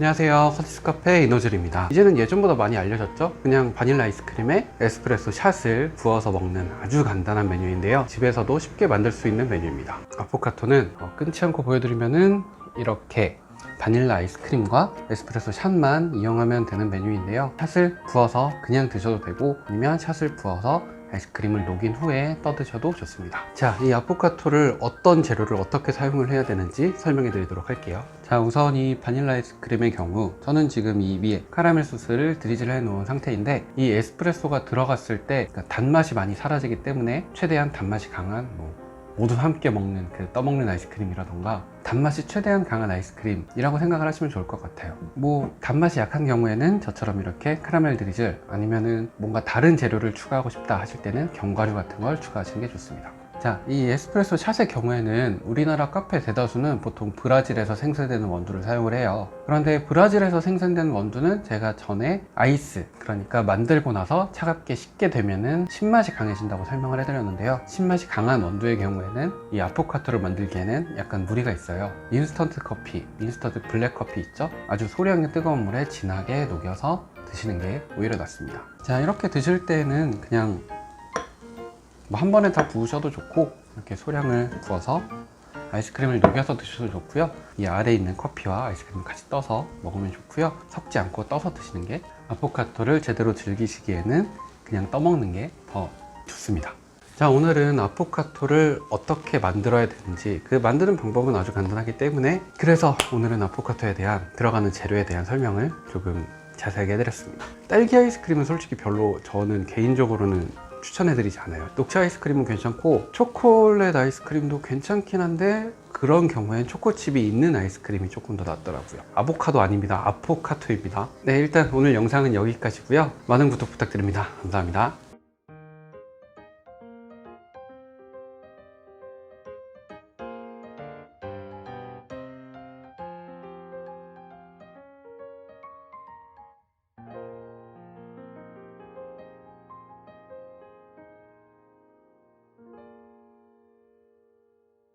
안녕하세요. 커티스 카페 이노즐입니다. 이제는 예전보다 많이 알려졌죠? 그냥 바닐라 아이스크림에 에스프레소 샷을 부어서 먹는 아주 간단한 메뉴인데요. 집에서도 쉽게 만들 수 있는 메뉴입니다. 아포카토는 어, 끊지 않고 보여드리면은 이렇게 바닐라 아이스크림과 에스프레소 샷만 이용하면 되는 메뉴인데요. 샷을 부어서 그냥 드셔도 되고 아니면 샷을 부어서 아이스크림을 녹인 후에 떠 드셔도 좋습니다. 자, 이 아포카토를 어떤 재료를 어떻게 사용을 해야 되는지 설명해 드리도록 할게요. 자, 우선 이 바닐라 아이스크림의 경우 저는 지금 이 위에 카라멜 소스를 드리즐 해 놓은 상태인데 이 에스프레소가 들어갔을 때 그러니까 단맛이 많이 사라지기 때문에 최대한 단맛이 강한 뭐 모두 함께 먹는 그 떠먹는 아이스크림이라던가 단맛이 최대한 강한 아이스크림이라고 생각을 하시면 좋을 것 같아요. 뭐 단맛이 약한 경우에는 저처럼 이렇게 카라멜 드리즐 아니면은 뭔가 다른 재료를 추가하고 싶다 하실 때는 견과류 같은 걸 추가하시는 게 좋습니다 자, 이 에스프레소 샷의 경우에는 우리나라 카페 대다수는 보통 브라질에서 생산되는 원두를 사용을 해요. 그런데 브라질에서 생산되는 원두는 제가 전에 아이스, 그러니까 만들고 나서 차갑게 식게 되면은 신맛이 강해진다고 설명을 해드렸는데요. 신맛이 강한 원두의 경우에는 이 아포카토를 만들기에는 약간 무리가 있어요. 인스턴트 커피, 인스턴트 블랙 커피 있죠? 아주 소량의 뜨거운 물에 진하게 녹여서 드시는 게 오히려 낫습니다. 자, 이렇게 드실 때는 그냥 뭐 한 번에 다 부으셔도 좋고 이렇게 소량을 부어서 아이스크림을 녹여서 드셔도 좋고요. 이 아래에 있는 커피와 아이스크림을 같이 떠서 먹으면 좋고요. 섞지 않고 떠서 드시는 게 아포카토를 제대로 즐기시기에는 그냥 떠먹는 게 더 좋습니다. 자 오늘은 아포카토를 어떻게 만들어야 되는지 그 만드는 방법은 아주 간단하기 때문에 그래서 오늘은 아포카토에 대한 들어가는 재료에 대한 설명을 조금 자세하게 해드렸습니다. 딸기 아이스크림은 솔직히 별로 저는 개인적으로는 추천해드리지 않아요. 녹차 아이스크림은 괜찮고 초콜릿 아이스크림도 괜찮긴 한데 그런 경우엔 초코칩이 있는 아이스크림이 조금 더 낫더라고요. 아보카도 아닙니다. 아포카토입니다. 네 일단 오늘 영상은 여기까지고요. 많은 구독 부탁드립니다. 감사합니다